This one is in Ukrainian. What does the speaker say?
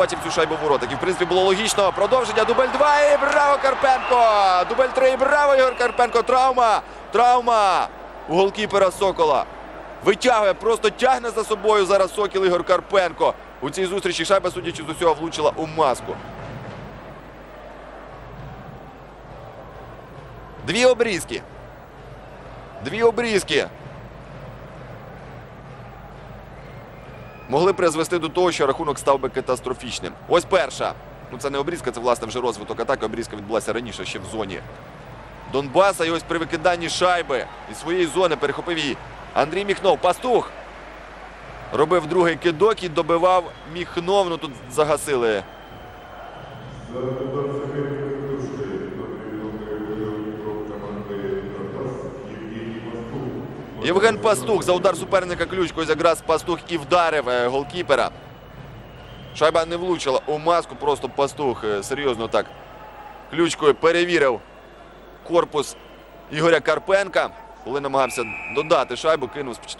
побачив цю шайбу в воротах. І в принципі було логічно. Продовження. Дубль 2 і браво Карпенко! Дубль 3 і браво Ігор Карпенко. Травма! Травма! У голкіпера Сокола. Витягує, просто тягне за собою зараз Сокіл Ігор Карпенко. У цій зустрічі шайба, судячи з усього, влучила у маску. Дві обрізки. Дві обрізки. Могли призвести до того, що рахунок став би катастрофічним. Ось перша. Ну це не обрізка, це власне вже розвиток атаки. Обрізка відбулася раніше ще в зоні Донбаса. І ось при викиданні шайби із своєї зони перехопив її Андрій Міхнов. Пастух робив другий кидок і добивав Міхнов. Ну тут загасили. Євген Пастух за удар суперника ключкою якраз Пастух і вдарив е, голкіпера. Шайба не влучила у маску, просто Пастух е, серйозно так ключкою перевірив корпус Ігоря Карпенка. Коли намагався додати шайбу, кинув спочатку.